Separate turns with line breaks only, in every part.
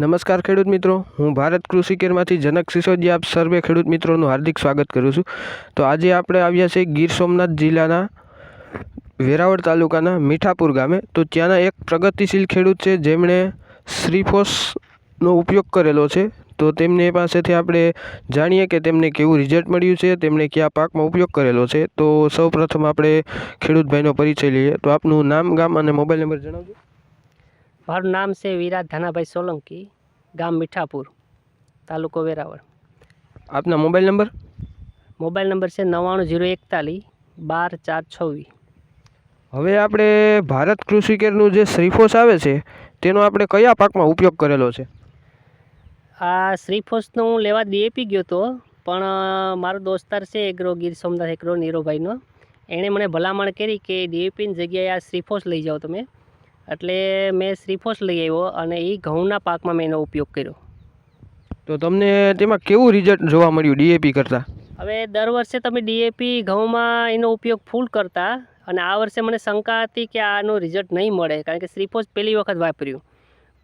નમસ્કાર ખેડૂત મિત્રો. હું ભારત કૃષિ કેરમાંથી જનક સિસોદિયા. આપ સર્વે ખેડૂત મિત્રોનું હાર્દિક સ્વાગત કરું છું. તો આજે આપણે આવ્યા છે ગીર સોમનાથ જિલ્લાના વેરાવળ તાલુકાના મીઠાપુર ગામે. તો ત્યાંના એક પ્રગતિશીલ ખેડૂત છે, જેમણે શ્રીફોસનો ઉપયોગ કરેલો છે. તો તેમની પાસેથી આપણે જાણીએ કે તેમને કેવું રિઝલ્ટ મળ્યું છે, તેમણે કયા પાકમાં ઉપયોગ કરેલો છે. તો સૌપ્રથમ આપણે ખેડૂતભાઈનો પરિચય લઈએ. તો આપનું નામ, ગામ અને મોબાઈલ નંબર જણાવજો.
મારું નામ છે વિરાટ ધાનાભાઈ સોલંકી ગામ મીઠાપુર તાલુકો વેરાવળ.
આપના મોબાઈલ નંબર?
મોબાઈલ નંબર છે નવ્વાણું જીરો એકતાલીસ બાર ચાર છવ્વીસ.
હવે આપણે ભારત કૃષિ કેરનું જે શ્રીફોસ આવે છે તેનો આપણે કયા પાકમાં ઉપયોગ કરેલો છે?
આ શ્રીફોસનો હું લેવા ડીએપી ગયો હતો પણ મારો દોસ્તાર છે એગ્રો ગીર સોમનાથ એગ્રો નીરોભાઈનો. એણે મને ભલામણ કરી કે ડીએપીની જગ્યાએ આ શ્રીફોસ લઈ જાઓ તમે. એટલે મેં શ્રીફોસ લઈ આવ્યો અને એ ઘઉંના પાકમાં મેં એનો ઉપયોગ કર્યો.
તો તમને તેમાં કેવું રિઝલ્ટ જોવા મળ્યું ડીએપી કરતાં?
હવે દર વર્ષે તમે ડીએપી ઘઉંમાં એનો ઉપયોગ ફૂલ કરતા અને આ વર્ષે મને શંકા હતી કે આનું રિઝલ્ટ નહીં મળે કારણ કે શ્રીફોસ પહેલી વખત વાપર્યું.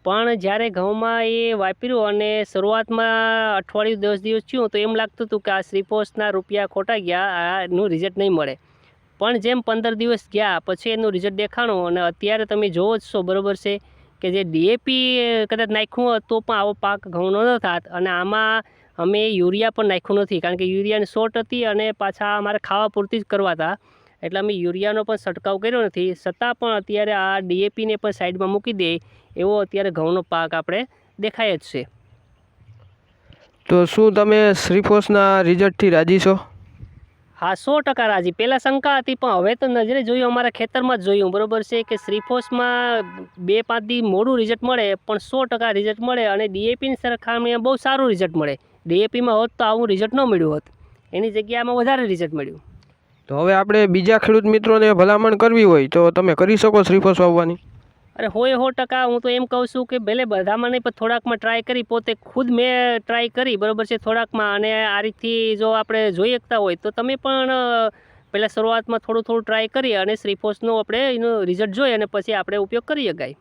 પણ જ્યારે ઘઉંમાં એ વાપર્યું અને શરૂઆતમાં અઠવાડિયું દસ દિવસ થયું તો એમ લાગતું હતું કે આ શ્રીફોસના રૂપિયા ખોટા ગયા આનું રિઝલ્ટ નહીં મળે. પણ જેમ પંદર દિવસ ગયા, પછી એનું રિઝલ્ટ દેખાણું અને અત્યારે તમે જોવો જ છો, બરાબર છે, કે જે ડીએપી કદાચ નાખ્યું હોત તો પણ આવો પાક ઘઉંનો ન થાત અને આમાં અમે યુરિયા પણ નાખ્યું નથી, કારણ કે યુરિયાની શોર્ટ હતી અને પાછા અમારે ખાવા પૂરતી જ કરવા હતા એટલે અમે યુરિયાનો પણ છંટકાવ કર્યો નથી. છતાં પણ અત્યારે આ ડીએપીને પણ સાઈડમાં મૂકી દે, એવો અત્યારે ઘઉંનો પાક આપણે દેખાય જ છે.
તો શું તમે શ્રીફોસના રિઝલ્ટથી રાજી છો?
હા, સો ટકા રાજી. પહેલાં શંકા હતી, પણ હવે તો નજરે જોયું, અમારા ખેતરમાં જ જોયું. બરાબર છે કે શ્રીફોસમાં બે, પાંચ દી મોડું રિઝલ્ટ મળે, પણ સો ટકા રિઝલ્ટ મળે અને ડીએપીની સરખામણીએ બહુ સારું રિઝલ્ટ મળે. ડીએપીમાં હોત તો આવું રિઝલ્ટ ન મળ્યું હોત. એની જગ્યામાં વધારે રિઝલ્ટ મળ્યું.
તો હવે આપણે બીજા ખેડૂત મિત્રોને ભલામણ કરવી હોય તો તમે કરી શકો શ્રીફોસ વાવવાની.
અરે હોય હો ટકા હું તો એમ કહું છું કે ભલે બધામાં નહીં પણ થોડાકમાં ટ્રાય કરી પોતે ખુદ મેં ટ્રાય કરી બરાબર છે થોડાકમાં. અને આ રીતથી જો આપણે જોઈ શકતા હોય તો તમે પણ પહેલાં શરૂઆતમાં થોડું થોડું ટ્રાય કરી અને શ્રીફોસનો આપણે એનું રિઝલ્ટ જોઈ અને પછી આપણે ઉપયોગ કરી શકાય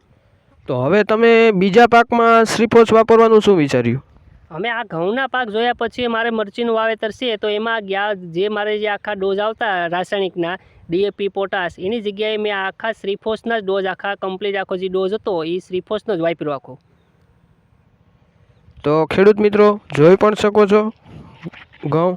તો હવે તમે બીજા પાકમાં શ્રીફોસ વાપરવાનું શું વિચાર્યું?
અમે આ ઘઉંના પાક જોયા પછી મારે મરચીનું વાવેતર છે તો એમાં ગયા જે મારે જે આખા ડોઝ આવતા રાસાયણિકના ડીએપી પોટાશ, એની જગ્યાએ મેં આખા શ્રીફોસના જ ડોઝ, આખા કમ્પ્લીટ આખો જે ડોઝ હતો, એ શ્રીફોસનો જ વાપર્યો આખો.
તો ખેડૂત મિત્રો, જોઈ પણ શકો છો, ઘઉં